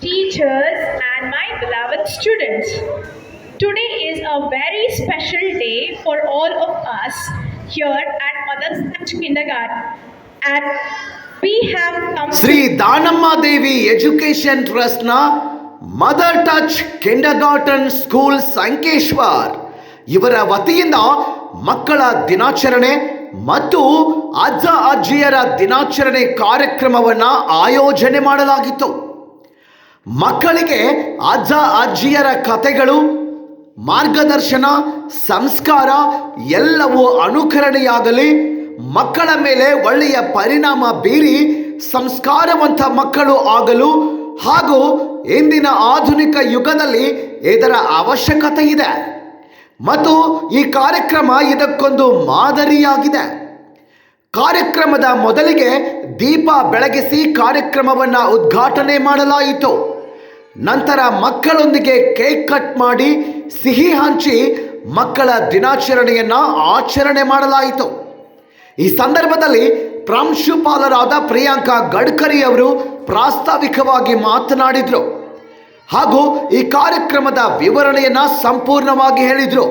teachers, and my beloved students. Today is a very special day for all of us here at mother Touch Kindergarten. And we have come Sri Danamma Devi Education Trust na mother touch kindergarten school Sankeshwar ಇವರ ವತಿಯಿಂದ ಮಕ್ಕಳ ದಿನಾಚರಣೆ ಮತ್ತು ಅಜ್ಜ ಅಜ್ಜಿಯರ ದಿನಾಚರಣೆ ಕಾರ್ಯಕ್ರಮವನ್ನು ಆಯೋಜನೆ ಮಾಡಲಾಗಿತ್ತು ಮಕ್ಕಳಿಗೆ ಅಜ್ಜ, ಅಜ್ಜಿಯರ ಕಥೆಗಳು, ಮಾರ್ಗದರ್ಶನ, ಸಂಸ್ಕಾರ ಎಲ್ಲವೂ ಅನುಕರಣೆಯಾಗಲಿ, ಮಕ್ಕಳ ಮೇಲೆ ಒಳ್ಳೆಯ ಪರಿಣಾಮ ಬೀರಿ ಸಂಸ್ಕಾರವಂತ ಮಕ್ಕಳು ಆಗಲು ಹಾಗೂ ಇಂದಿನ ಆಧುನಿಕ ಯುಗದಲ್ಲಿ ಇದರ ಅವಶ್ಯಕತೆ ಇದೆ. ಮತ್ತು ಈ ಕಾರ್ಯಕ್ರಮ ಇದಕ್ಕೊಂದು ಮಾದರಿಯಾಗಿದೆ. ಕಾರ್ಯಕ್ರಮದ ಮೊದಲಿಗೆ ದೀಪ ಬೆಳಗಿಸಿ ಕಾರ್ಯಕ್ರಮವನ್ನು ಉದ್ಘಾಟನೆ ಮಾಡಲಾಯಿತು. ನಂತರ ಮಕ್ಕಳೊಂದಿಗೆ ಕೇಕ್ ಕಟ್ ಮಾಡಿ ಸಿಹಿ ಹಂಚಿ ಮಕ್ಕಳ ದಿನಾಚರಣೆಯನ್ನ ಆಚರಣೆ ಮಾಡಲಾಯಿತು. ಈ ಸಂದರ್ಭದಲ್ಲಿ ಪ್ರಾಂಶುಪಾಲರಾದ ಪ್ರಿಯಾಂಕಾ ಗಡ್ಕರಿ ಅವರು ಪ್ರಾಸ್ತಾವಿಕವಾಗಿ ಮಾತನಾಡಿದರು. ಹಾಗೂ ಈ ಕಾರ್ಯಕ್ರಮದ ವಿವರಣೆಯನ್ನು ಸಂಪೂರ್ಣವಾಗಿ ಹೇಳಿದರು.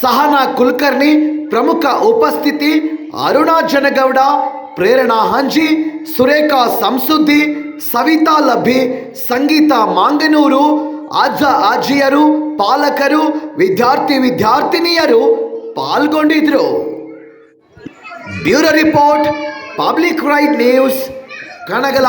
ಸಹನಾ ಕುಲಕರ್ಣಿ, ಪ್ರಮುಖ ಉಪಸ್ಥಿತಿ ಅರುಣಾ ಜನಗೌಡ ಪ್ರೇರಣಾ ಹಂಜಿ, ಸುರೇಖಾ ಸಂಸುದ್ದಿ ಸವಿತಾ ಲಬ್ಬಿ ಸಂಗೀತ ಮಾಂಗನೂರು, ಅಜ್ಜ ಅಜ್ಜಿಯರು, ಪಾಲಕರು, ವಿದ್ಯಾರ್ಥಿ ವಿದ್ಯಾರ್ಥಿನಿಯರು ಪಾಲ್ಗೊಂಡಿದ್ರು. Bureau report, public right news, Kanagala.